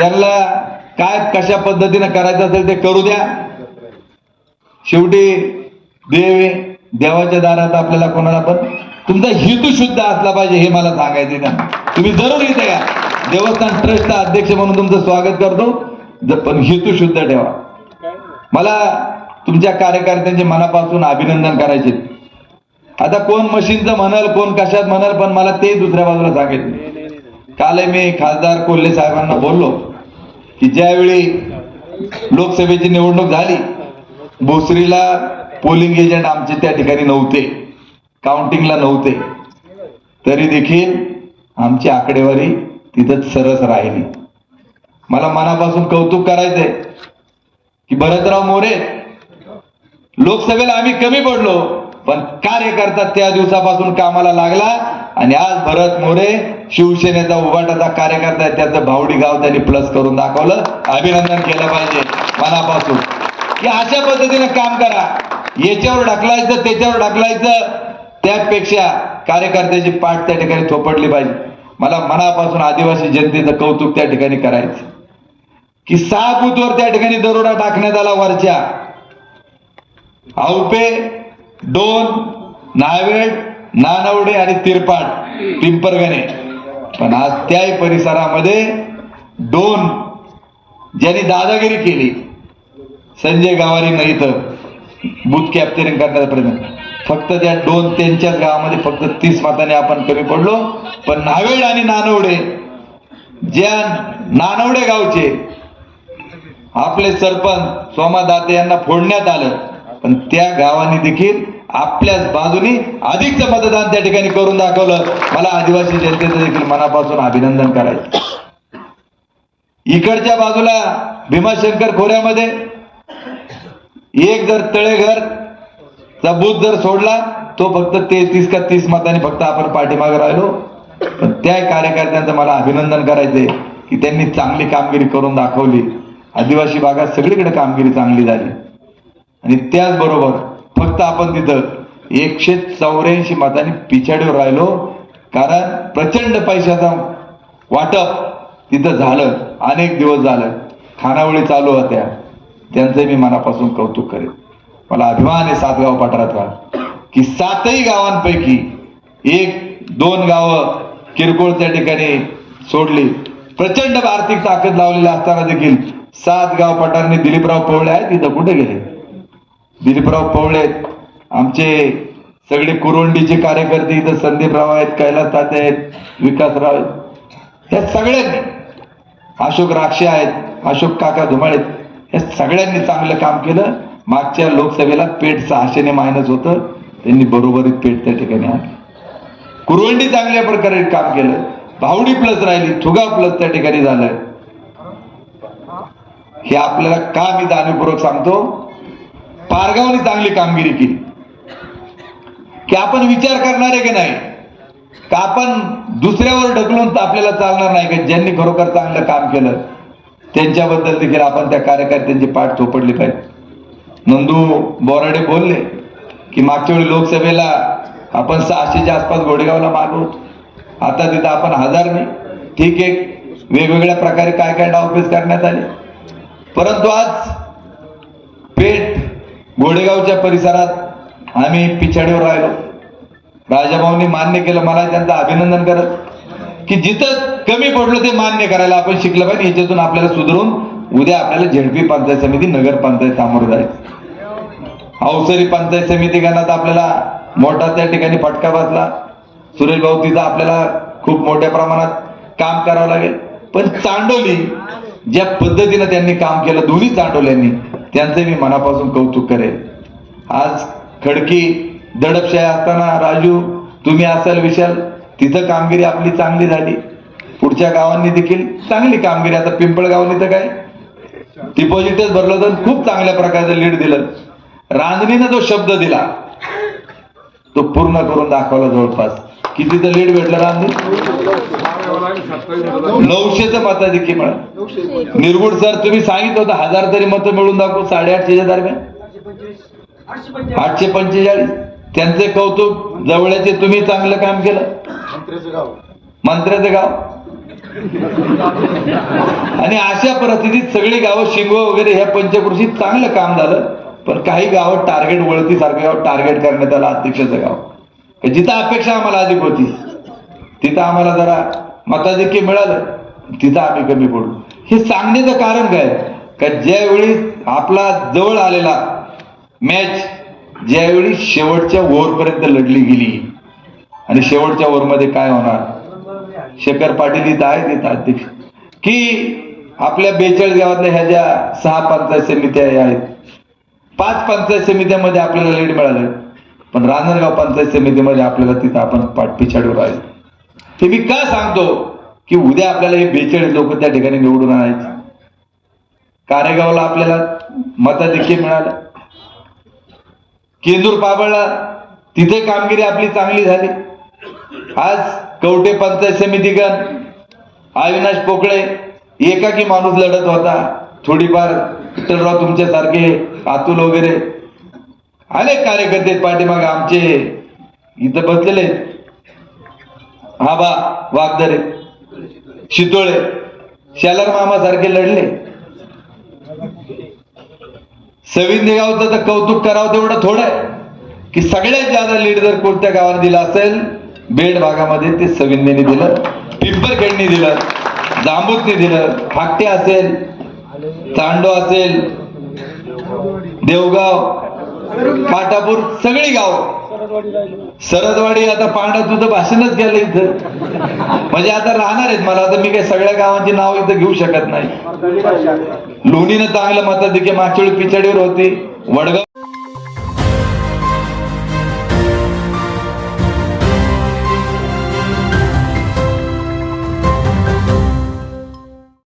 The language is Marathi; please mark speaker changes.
Speaker 1: त्यांना काय कशा पद्धतीनं करायचं असेल ते करू द्या. शेवटी देव देवाच्या दारात आपल्याला कोणाला पण तुमचा हेतू शुद्ध असला पाहिजे हे मला सांगायचे ना तुम्ही जरूर इथे या. देवस्थान ट्रस्टचा अध्यक्ष म्हणून तुमचं स्वागत करतो. पण हेतू शुद्ध ठेवा. मला तुमच्या कार्यकर्त्यांचे मनापासून अभिनंदन करायचे. आता कोण मशीनचं म्हणाल कोण कशात म्हणाल पण मला ते दुसऱ्या बाजूला सांगायचे काल मी खासदार कोल्हे साहेबांना बोललो. की ज्यावेळी लोकसभेची निवडणूक झाली भोसरीला पोलिंग एजंट आमचे त्या ठिकाणी नव्हते काउंटिंगला नव्हते. तरी देखील आमची आकडेवारी तिथंच सरस राहिली. मला मनापासून कौतुक करायचंय की भरतराव मोरे लोकसभेला आम्ही कमी पडलो. पण कार्यकर्ता त्या दिवसापासून कामाला लागला. आणि आज भरत मोरे शिवसेनेचा उभाटाचा कार्यकर्ता आहे. त्याचं भावडी गाव त्यांनी प्लस करून दाखवलं. अभिनंदन केलं पाहिजे मनापासून. की अशा पद्धतीने काम करा. याच्यावर ढकलायचं त्याच्यावर ढकलायचं. त्यापेक्षा कार्यकर्त्याची पाठ त्या ठिकाणी थोपटली पाहिजे. मला मनापासून आदिवासी जनतेचं कौतुक त्या ठिकाणी करायचं. की सहा बूथवर त्या ठिकाणी दरोडा टाकण्यात आला वरच्या. औपे दोन नावेड नानवडे आणि तिरपाट पिंपरगणे. पण आज त्याही परिसरामध्ये दोन ज्यांनी दादागिरी केली संजय गावारी नाही तर बूथ कॅप्चरिंग करण्याचा प्रयत्न. फक्त त्या दोन त्यांच्याच गावामध्ये फक्त तीस मताने आपण कमी पडलो. पण नावेड आणि नानवडे ज्या नानवडे गावचे आपले सरपंच सोमा दाते यांना फोडण्यात आलं पण त्या गावाने देखील आपल्याच बाजूनी अधिकचं मतदान त्या ठिकाणी करून दाखवलं. मला आदिवासी जनतेचं देखील मनापासून अभिनंदन करायचं. इकडच्या बाजूला भीमाशंकर खोऱ्यामध्ये एक जर तळेघर चा बूथ जर सोडला तो फक्त तेहतीस का तीस मतांनी फक्त आपण पाठीमागे राहिलो. पण त्या कार्यकर्त्यांचं मला अभिनंदन करायचंय की त्यांनी चांगली कामगिरी करून दाखवली. आदिवासी भागात सगळीकडे कामगिरी चांगली झाली. आणि त्याचबरोबर फक्त आपण तिथं एकशे चौऱ्याऐंशी मतांनी पिछाडीवर राहिलो. कारण प्रचंड पैशाचा वाटप तिथं झालं. अनेक दिवस झालं. खानावळी चालू होत्या. त्यांचं मी मनापासून कौतुक करेन. मला अभिमान आहे सातगाव पठाराचा की सातही गावांपैकी एक दोन गावं किरकोळ त्या ठिकाणी सोडली. प्रचंड आर्थिक ताकद लावलेली असताना देखील सात गाव पठारने दिलीपराव पवळे आहेत तिथं कुठे गेले? दिलीपराव पवळे आमचे सगळे कुरोंडीचे कार्यकर्ते इथं संदीपराव आहेत कैलास ताते आहेत विकासराव आहेत या सगळ्यांनी अशोक राक्षे आहेत अशोक काका धुमाळे आहेत या सगळ्यांनी चांगलं काम केलं. मागच्या लोकसभेला पेठ सहाशेने मायनस होतं. त्यांनी बरोबरीत पेठ त्या ठिकाणी आणली. कुरवंडी चांगल्या प्रकारे काम केलं. भावडी प्लस राहिली थुगा प्लस त्या ठिकाणी झालं. हे आपल्याला का मी जाणीवपूर्वक सांगतो? पारगावने चांगली कामगिरी केली. की आपण विचार करणार आहे की नाही? का आपण दुसऱ्यावर ढकलून तर आपल्याला चालणार नाही का? ज्यांनी खरोखर चांगलं काम केलं त्यांच्याबद्दल देखील आपण त्या कार्यकर्त्यांची पाठ थोपडली पाहिजे. नंदू बोराडे बोलले की मागच्या वेळी लोकसभेला आपण सहाशेच्या आसपास गोडेगावला मागवतो आता तिथं आपण हजार नाही. ठीक आहे वेगवेगळ्या प्रकारे काय काय डावपेच करण्यात आले. परंतु आज पेठ गोडेगावच्या परिसरात आम्ही पिछाडीवर राहिलो. राजाभाऊंनी मान्य केलं मला त्यांचं अभिनंदन करत. की जिथं कमी पडलो ते मान्य करायला आपण शिकलं पाहिजे याच्यातून आपल्याला सुधरून उद्या आपल्याला झेडपी पंचायत समिती नगर पंचायत सामोरं जायचं. अवसरी पंचायत समिती गणात आपल्याला मोठा त्या ठिकाणी फटका बसला. सुरेश भाऊ तिथं आपल्याला खूप मोठ्या प्रमाणात काम करावं लागेल. पण चांडोली ज्या पद्धतीनं त्यांनी काम केलं दोन्ही चांडोल्यांनी त्यांचं मी मनापासून कौतुक करेन आज खडकी दडपशाही असताना राजू तुम्ही असाल विशाल तिथं कामगिरी आपली चांगली झाली. पुढच्या गावांनी देखील चांगली कामगिरी आता पिंपळगावनी तर काय? डिपॉझिटच भरलं तर खूप चांगल्या प्रकारचं लीड दिलं. रांजणीनं जो शब्द दिला तो पूर्ण करून दाखवला जवळपास. कितीचं लीड भेटलं रांजणी नऊशेचं मताधिक्य मिळालं निरगुड सर तुम्ही सांगितलं होतं हजार तरी मतं मिळून दाखवू साडेआठशेच्या दरम्यान? आठशे पंचेचाळीस? त्यांचे कौतुक जवळचे तुम्ही चांगलं काम केलं? मंत्र्याचं गाव. आणि अशा परिस्थितीत सगळी गावं शिंगो वगैरे ह्या पंचकृषीत चांगलं काम झालं पण काही गावं टार्गेट वळती सारखं गाव टार्गेट करण्यात आलं अध्यक्षाचं गाव. जिथं अपेक्षा आम्हाला अधिक होती तिथं आम्हाला जरा मताधिक्य मिळालं तिथं आम्ही कमी पडू हे सांगण्याचं कारण काय? का ज्यावेळी आपला जवळ आलेला मॅच ज्यावेळी शेवटच्या ओव्हरपर्यंत लढली गेली आणि शेवटच्या ओव्हरमध्ये काय होणार? शेखर पाटील इथं आहेत इथं अध्यक्ष. की आपल्या बेचाळीस गावातल्या ह्या ज्या सहा पंचायत समित्या आहेत पाच पंचायत समित्यामध्ये आपल्याला लीड मिळालं. पण रांजणगाव पंचायत समितीमध्ये आपल्याला तिथं आपण पाठपिछाडीवर आहे. ते मी का सांगतो की उद्या आपल्याला हे बेचाळीस लोक त्या ठिकाणी निवडून आणायचे? कारेगावला आपल्याला मताधिक्य मिळालं. केंदूर पाबळला तिथे कामगिरी आपली चांगली झाली. आज कवटे पंचायत समितीगण अविनाश पोकळे एकाकी माणूस लढत होता. थोडीफार तुमच्यासारखे अतुल वगैरे आले कार्यकर्ते पाठीमागे आमचे. इथं बसलेले आहेत. आबा वागदरे शितोळे शेलार मामा सारखे लढले. सविंदे गावचं तर कौतुक करावं तेवढं थोडं आहे. की सगळ्यात जादा लीड जर कोणत्या गावाने दिला असेल बेड भागामध्ये ते सविंदेने दिलं पिंपरखेडने दिलं जांबूतने दिलं फाकटे असेल चांडो असेल देवगाव काटापूर सगळी गाव. सरदवाडी आता पांडा तुझं भाषणच गेलं इथं. म्हणजे आता राहणार आहेत मला आता मी काही सगळ्या गावांची नाव इथं घेऊ शकत नाही. लोणीनं चांगलं मताधिक्य मागच्या वेळी पिछाडीवर होती. वडगाव